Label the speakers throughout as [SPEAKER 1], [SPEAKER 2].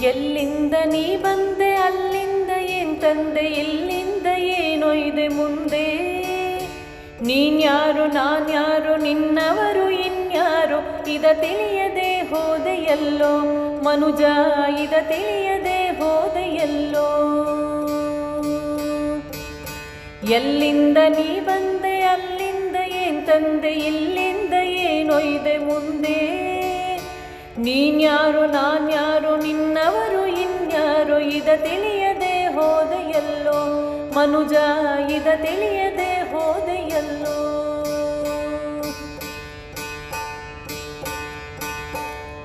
[SPEAKER 1] ಎಲ್ಲಿಂದ ನೀ ಬಂದೆ, ಅಲ್ಲಿಂದ ಏನ್ ತಂದೆ, ಇಲ್ಲಿಂದ ಏನೊಯ್ದೆ ಮುಂದೆ? ನೀನ್ಯಾರು, ನಾನ್ಯಾರು, ನಿನ್ನವರು, ಇನ್ಯಾರು? ಇದ ತಿಳಿಯದೆ ಹೋದೆ ಎಲ್ಲೋ? ಮನುಜ, ಇದ ತಿಳಿಯದೆ ಹೋದೆ ಎಲ್ಲೋ? ಎಲ್ಲಿಂದ ನೀ ಬಂದೆ, ಅಲ್ಲಿಂದ ಏನ್ ತಂದೆ, ಇಲ್ಲಿಂದ ಏನೊಯ್ದೆ ಮುಂದೆ? ನೀನ್ಯಾರು, ನಾನ್ಯಾರು ತಿಳಿಯದೆ ಹೋದೆಯಲ್ಲೋ ಮನುಜ ಇದ ತಿಳಿಯದೆ ಹೋದೆಯಲ್ಲೋ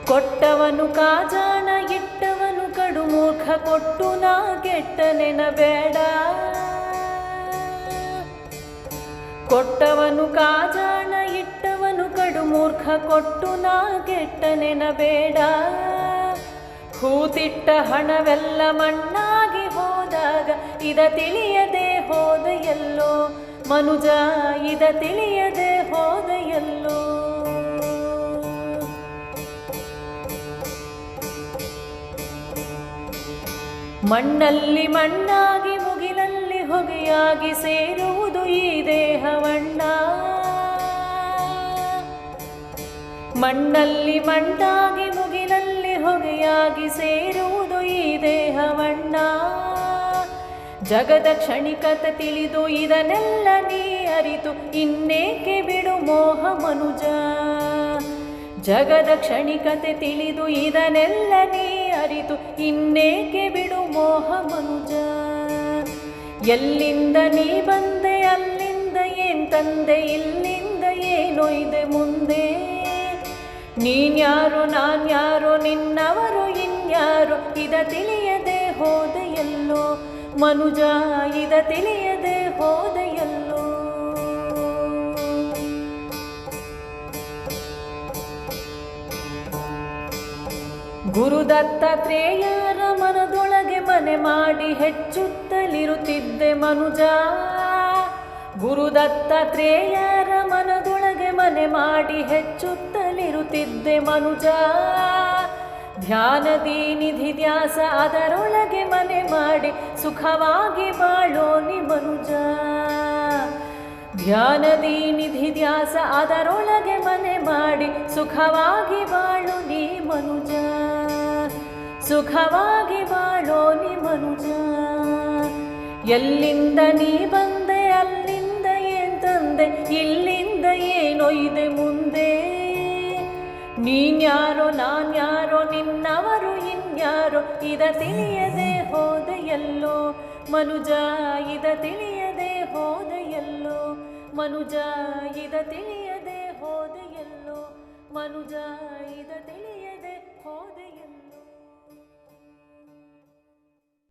[SPEAKER 1] ಕೊಟ್ಟವನು ಕಾಜಾಣ, ಇಟ್ಟವನು ಕಡು ಮೂರ್ಖ, ಕೊಟ್ಟು ನಾ ಕೆಟ್ಟ ನೆನಬೇಡ. ಕೊಟ್ಟವನು ಕಾಜಾಣ, ಇಟ್ಟವನು ಕಡು ಮೂರ್ಖ, ಕೊಟ್ಟು ನಾ ಕೆಟ್ಟ ನೆನಬೇಡ. ಹೂತಿಟ್ಟ ಹಣವೆಲ್ಲ ಮಣ್ಣಾಗಿ ಹೋದಾಗ ಇದ ತಿಳಿಯದೆ ಹೋದ ಎಲ್ಲೋ? ಮನುಜ, ಇದ ತಿಳಿಯದೆ ಹೋದ ಎಲ್ಲೋ? ಮಣ್ಣಲ್ಲಿ ಮಣ್ಣಾಗಿ ಮುಗಿಲಲ್ಲಿ ಹೊಗೆಯಾಗಿ ಸೇರುವುದು ಈ ದೇಹವಣ್ಣ. ಮಣ್ಣಲ್ಲಿ ಮಣ್ಣಾಗಿ ಮುಗಿಲಲ್ಲಿ ಹೊಗೆಯಾಗಿ ಸೇರುವುದು ಈ ದೇಹವಣ್ಣ. ಜಗದ ಕ್ಷಣಿಕತೆ ತಿಳಿದು ಇದನ್ನೆಲ್ಲ ನೀ ಅರಿತು ಇನ್ನೇಕೆ ಬಿಡು ಮೋಹ ಮನುಜ. ಜಗದ ಕ್ಷಣಿಕತೆ ತಿಳಿದು ಇದನ್ನೆಲ್ಲ ನೀ ಅರಿತು ಇನ್ನೇಕೆ ಬಿಡು ಮೋಹ ಮನುಜ. ಎಲ್ಲಿಂದ ನೀ ಬಂದೆ ಅಲ್ಲಿಂದ ಏನ್ ತಂದೆ, ಇಲ್ಲಿಂದ ಏನೊಯ್ದೆ ಮುಂದೆ? ನೀನ್ಯಾರು, ನಾನ್ಯಾರು, ನಿನ್ನವರು, ಇನ್ಯಾರು, ಇದ ತಿಳಿಯದೆ ಹೋದೆಯಲ್ಲೋ? ಮನುಜ, ಇದ ತಿಳಿಯದೆ ಹೋದೆಯಲ್ಲೋ? ಗುರುದತ್ತ ಗುರುದತ್ತಾತ್ರೇಯರ ಮನದೊಳಗೆ ಮನೆ ಮಾಡಿ ಹೆಚ್ಚುತ್ತಲಿರುತ್ತಿದ್ದೆ ಮನುಜ. ಗುರುದತ್ತಾತ್ರೇಯರ ಮನದೊಳಗೆ ಮನೆ ಮಾಡಿ ಹೆಚ್ಚುತ್ತಲಿರುತ್ತಿದ್ದೆ ಮನುಜ. ಧ್ಯಾನದಿ ನಿಧಿ ದ್ಯಾಸ ಅದರೊಳಗೆ ಮನೆ ಮಾಡಿ ಸುಖವಾಗಿ ಬಾಳೋ ನಿ ಮನುಜ. ಧ್ಯಾನದಿ ನಿಧಿ ದ್ಯಾಸ ಅದರೊಳಗೆ ಮನೆ ಮಾಡಿ ಸುಖವಾಗಿ ಬಾಳು ನೀ ಮನುಜ. ಸುಖವಾಗಿ ಬಾಳೋ ನಿ ಮನುಜ. ಎಲ್ಲಿಂದ ನೀ ಬಂದೆ ಅಲ್ಲಿಂದ ಏನ್ ತಂದೆ, ಇಲ್ಲಿಂದ ಏನೊಯ್ದೆ ಮುಂದೆ. ನೀನ್ಯಾರೋ, ನಾನ್ಯಾರೋ, ನಿನ್ನವರು ಇನ್ಯಾರೋ, ಇದ ತಿಳಿಯದೆ ಹೋದೆಯಲ್ಲೋ ಮನುಜ, ಇದ ತಿಳಿಯದೆ ಹೋದೆಯಲ್ಲೋ ಮನುಜ, ಇದ ತಿಳಿಯದೆ ಹೋದೆಯಲ್ಲೋ ಮನುಜ, ಇದ ತಿಳಿಯದೆ ಹೋದೆ ಎಲ್ಲೋ.